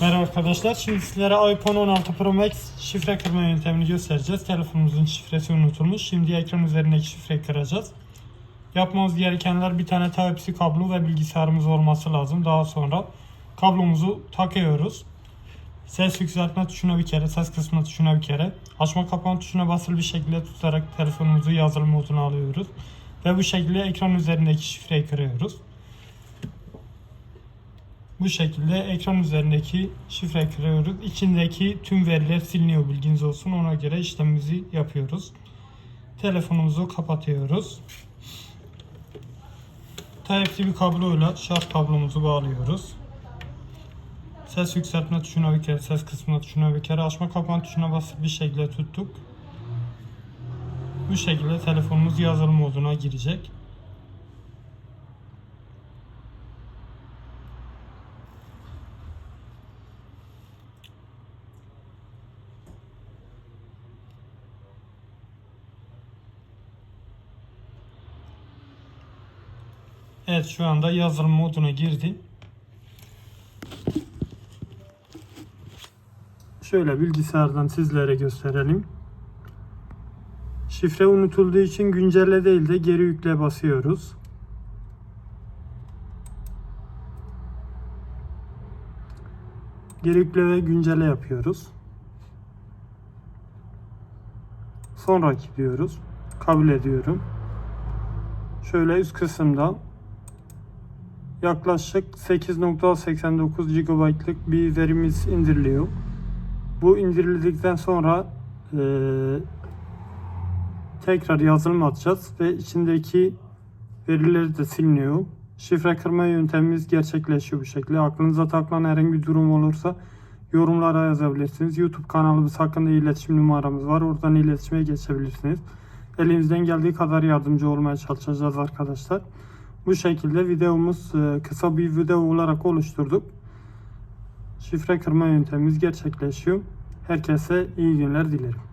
Merhaba arkadaşlar. Şimdi sizlere iPhone 16 Pro Max şifre kırma yöntemini göstereceğiz. Telefonumuzun şifresi unutulmuş. Şimdi ekran üzerindeki şifreyi kıracağız. Yapmamız gerekenler bir tane Type-C kablo ve bilgisayarımız olması lazım. Daha sonra kablomuzu takıyoruz. Ses yükseltme tuşuna bir kere, ses kısma tuşuna bir kere, açma kapama tuşuna basılı bir şekilde tutarak telefonumuzu yazılı moduna alıyoruz. Ve bu şekilde ekran üzerindeki şifreyi kırıyoruz. Bu şekilde ekran üzerindeki şifre kırıyoruz. İçindeki tüm veriler siliniyor bilginiz olsun. Ona göre işlemimizi yapıyoruz. Telefonumuzu kapatıyoruz. Type-C bir kabloyla şarj kablomuzu bağlıyoruz. Ses yükseltme tuşuna bir kere, ses kısmına tuşuna bir kere, açma kapama tuşuna basıp bir şekilde tuttuk. Bu şekilde telefonumuz yazılı moduna girecek. Evet şu anda yazılım moduna girdi. Şöyle bilgisayardan sizlere gösterelim. Şifre unutulduğu için güncelle değil de geri yükle basıyoruz. Geri yükle ve güncele yapıyoruz. Sonraki diyoruz. Kabul ediyorum. Şöyle üst kısımda yaklaşık 8.89 GB'lık bir verimiz indiriliyor. Bu indirildikten sonra eee, tekrar yazılım atacağız ve içindeki verileri de siliniyor. Şifre kırma yöntemimiz gerçekleşiyor bu şekilde. Aklınıza takılan herhangi bir durum olursa yorumlara yazabilirsiniz. YouTube kanalımız hakkında iletişim numaramız var. Oradan iletişime geçebilirsiniz. Elimizden geldiği kadar yardımcı olmaya çalışacağız arkadaşlar. Bu şekilde videomuz e, kısa bir video olarak oluşturduk. Şifre kırma yöntemimiz gerçekleşiyor. Herkese iyi günler dilerim.